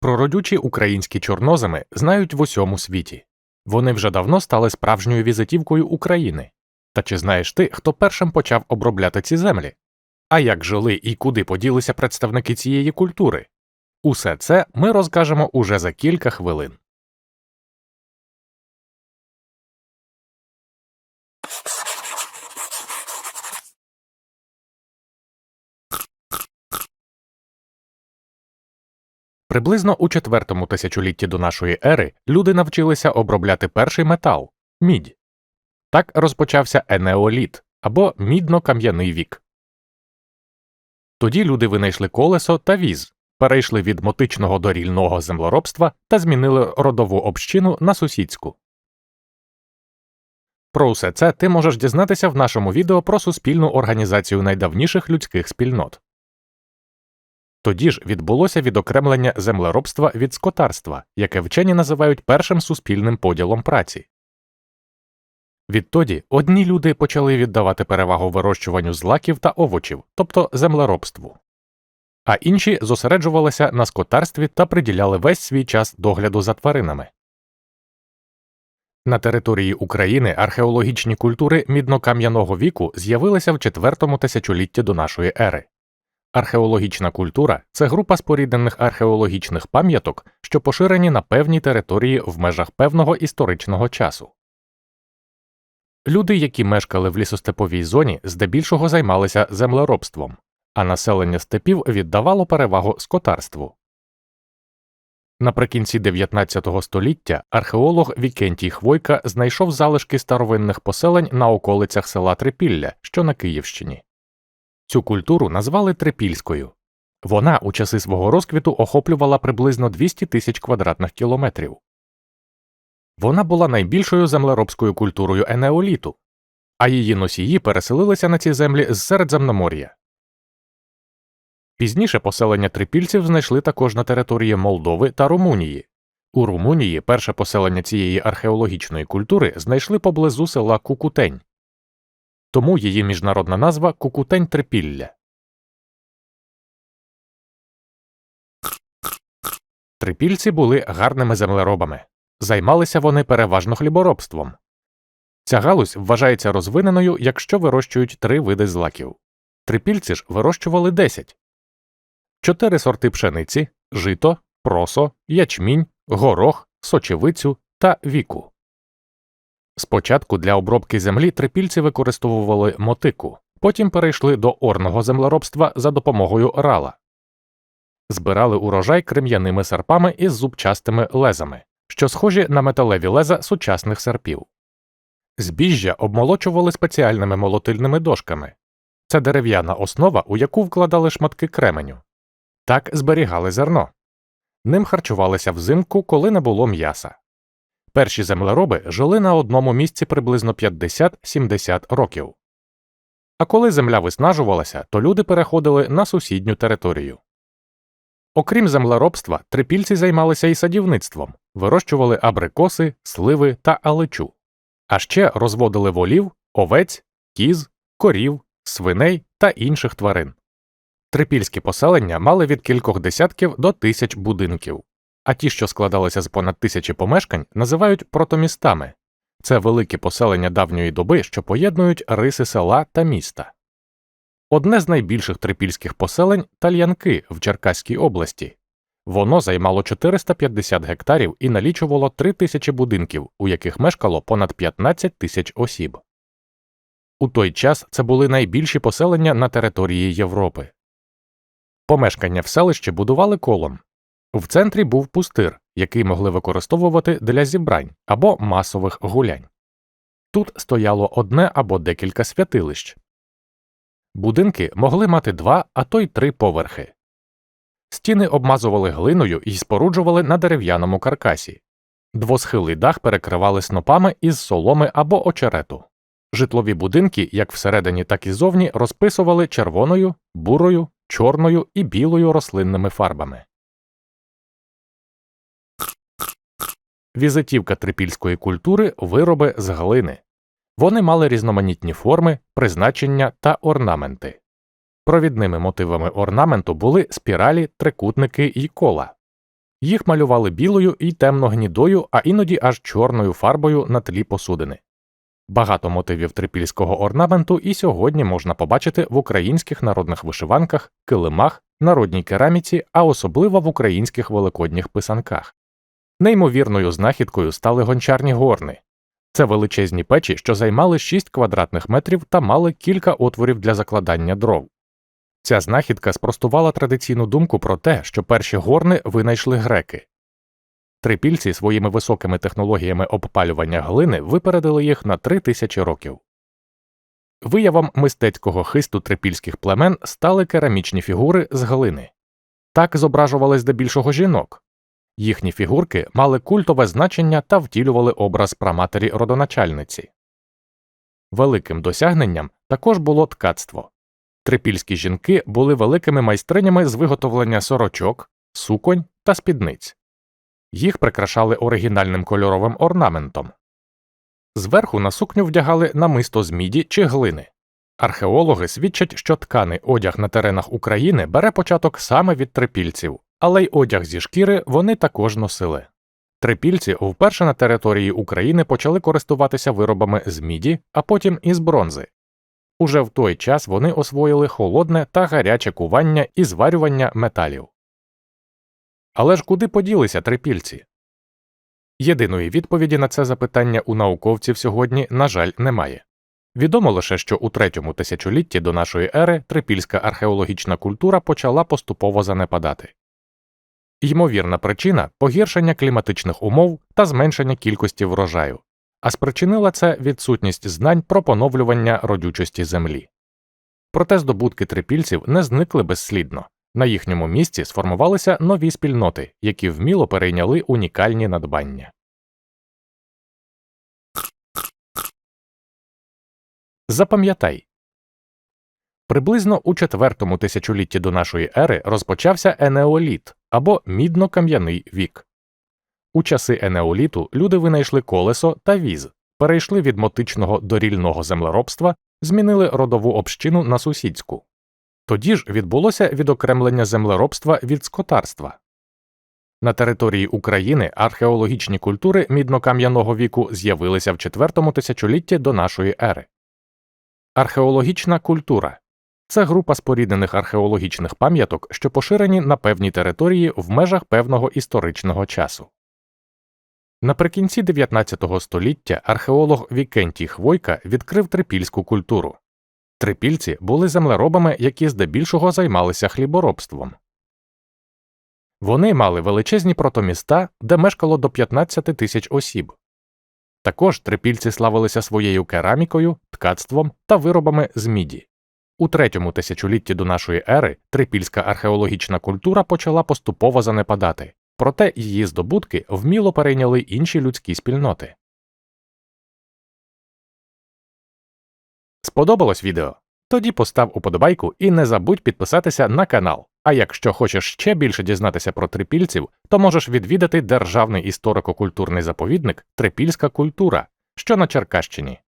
Про родючі українські чорноземи знають в усьому світі. Вони вже давно стали справжньою візитівкою України. Та чи знаєш ти, хто першим почав обробляти ці землі? А як жили і куди поділися представники цієї культури? Усе це ми розкажемо уже за кілька хвилин. Приблизно у четвертому тисячолітті до нашої ери люди навчилися обробляти перший метал мідь. Так розпочався енеоліт або мідно-кам'яний вік. Тоді люди винайшли колесо та віз, перейшли від мотичного до рільного землеробства та змінили родову общину на сусідську. Про усе це ти можеш дізнатися в нашому відео про суспільну організацію найдавніших людських спільнот. Тоді ж відбулося відокремлення землеробства від скотарства, яке вчені називають першим суспільним поділом праці. Відтоді одні люди почали віддавати перевагу вирощуванню злаків та овочів, тобто землеробству, а інші зосереджувалися на скотарстві та приділяли весь свій час догляду за тваринами. На території України археологічні культури міднокам'яного віку з'явилися в четвертому тисячолітті до нашої ери. Археологічна культура це група споріднених археологічних пам'яток, що поширені на певній території в межах певного історичного часу. Люди, які мешкали в лісостеповій зоні, здебільшого займалися землеробством, а населення степів віддавало перевагу скотарству. Наприкінці 19 століття археолог Вікентій Хвойка знайшов залишки старовинних поселень на околицях села Трипілля, що на Київщині. Цю культуру назвали Трипільською. Вона у часи свого розквіту охоплювала приблизно 200 тисяч квадратних кілометрів. Вона була найбільшою землеробською культурою енеоліту, а її носії переселилися на ці землі з Середземномор'я. Пізніше поселення трипільців знайшли також на території Молдови та Румунії. У Румунії перше поселення цієї археологічної культури знайшли поблизу села Кукутень, тому її міжнародна назва Кукутень Трипілля. Трипільці були гарними землеробами. Займалися вони переважно хліборобством. Ця галузь вважається розвиненою, якщо вирощують три види злаків. Трипільці ж вирощували 10. чотири сорти пшениці, жито, просо, ячмінь, горох, сочевицю та віку. Спочатку для обробки землі трипільці використовували мотику, потім перейшли до орного землеробства за допомогою рала, збирали урожай крем'яними серпами із зубчастими лезами, що схожі на металеві леза сучасних серпів. Збіжжя обмолочували спеціальними молотильними дошками це дерев'яна основа, у яку вкладали шматки кременю. Так зберігали зерно. Ним харчувалися взимку, коли не було м'яса. Перші землероби жили на одному місці приблизно 50-70 років. А коли земля виснажувалася, то люди переходили на сусідню територію. Окрім землеробства, трипільці займалися і садівництвом, вирощували абрикоси, сливи та алечу, а ще розводили волів, овець, кіз, корів, свиней та інших тварин. Трипільські поселення мали від кількох десятків до тисяч будинків а ті, що складалися з понад тисячі помешкань, називають протомістами це великі поселення давньої доби, що поєднують риси села та міста. Одне з найбільших трипільських поселень Тальянки в Черкаській області. Воно займало 450 гектарів і налічувало 3 тисячі будинків, у яких мешкало понад 15 тисяч осіб. У той час це були найбільші поселення на території Європи. Помешкання в селищі будували колом, в центрі був пустир, який могли використовувати для зібрань або масових гулянь. Тут стояло одне або декілька святилищ. Будинки могли мати два, а то й три поверхи. Стіни обмазували глиною і споруджували на дерев'яному каркасі. Двосхилий дах перекривали снопами із соломи або очерету. Житлові будинки, як всередині, так і зовні, розписували червоною, бурою, чорною і білою рослинними фарбами. Візитівка трипільської культури вироби з глини. Вони мали різноманітні форми, призначення та орнаменти. Провідними мотивами орнаменту були спіралі, трикутники і кола. Їх малювали білою і темно-гнідою, а іноді аж чорною фарбою на тлі посудини. Багато мотивів трипільського орнаменту і сьогодні можна побачити в українських народних вишиванках, килимах, народній кераміці, а особливо в українських великодніх писанках. Неймовірною знахідкою стали гончарні горни. Це величезні печі, що займали 6 квадратних метрів та мали кілька отворів для закладання дров. Ця знахідка спростувала традиційну думку про те, що перші горни винайшли греки. Трипільці своїми високими технологіями обпалювання глини випередили їх на три тисячі років. Виявом мистецького хисту трипільських племен стали керамічні фігури з глини. Так зображували здебільшого жінок. Їхні фігурки мали культове значення та втілювали образ праматері родоначальниці. Великим досягненням також було ткацтво. Трипільські жінки були великими майстринями з виготовлення сорочок, суконь та спідниць. Їх прикрашали оригінальним кольоровим орнаментом. Зверху на сукню вдягали намисто з міді чи глини. Археологи свідчать, що тканий одяг на теренах України бере початок саме від трипільців, але й одяг зі шкіри вони також носили. Трипільці вперше на території України почали користуватися виробами з міді, а потім із бронзи. Уже в той час вони освоїли холодне та гаряче кування і зварювання металів. Але ж куди поділися трипільці? Єдиної відповіді на це запитання у науковців сьогодні, на жаль, немає. Відомо лише, що у третьому тисячолітті до нашої ери трипільська археологічна культура почала поступово занепадати. Ймовірна причина погіршення кліматичних умов та зменшення кількості врожаю, а спричинила це відсутність знань про поновлювання родючості землі. Проте здобутки трипільців не зникли безслідно. На їхньому місці сформувалися нові спільноти, які вміло перейняли унікальні надбання. Запам'ятай приблизно у четвертому тисячолітті до нашої ери розпочався енеоліт або мідно-кам'яний вік. У часи енеоліту люди винайшли колесо та віз, перейшли від мотичного до рільного землеробства, змінили родову общину на сусідську. Тоді ж відбулося відокремлення землеробства від скотарства. На території України археологічні культури міднокам'яного віку з'явилися в четвертому тисячолітті до нашої ери. Археологічна культура це група споріднених археологічних пам'яток, що поширені на певній території в межах певного історичного часу. Наприкінці 19 століття археолог Вікентій Хвойка відкрив трипільську культуру. Трипільці були землеробами, які здебільшого займалися хліборобством. Вони мали величезні протоміста, де мешкало до 15 тисяч осіб. Також трипільці славилися своєю керамікою, ткацтвом та виробами з міді. У третьому тисячолітті до нашої ери трипільська археологічна культура почала поступово занепадати, проте її здобутки вміло перейняли інші людські спільноти. Сподобалось відео? Тоді постав уподобайку і не забудь підписатися на канал. А якщо хочеш ще більше дізнатися про трипільців, то можеш відвідати Державний історико-культурний заповідник Трипільська культура, що на Черкащині.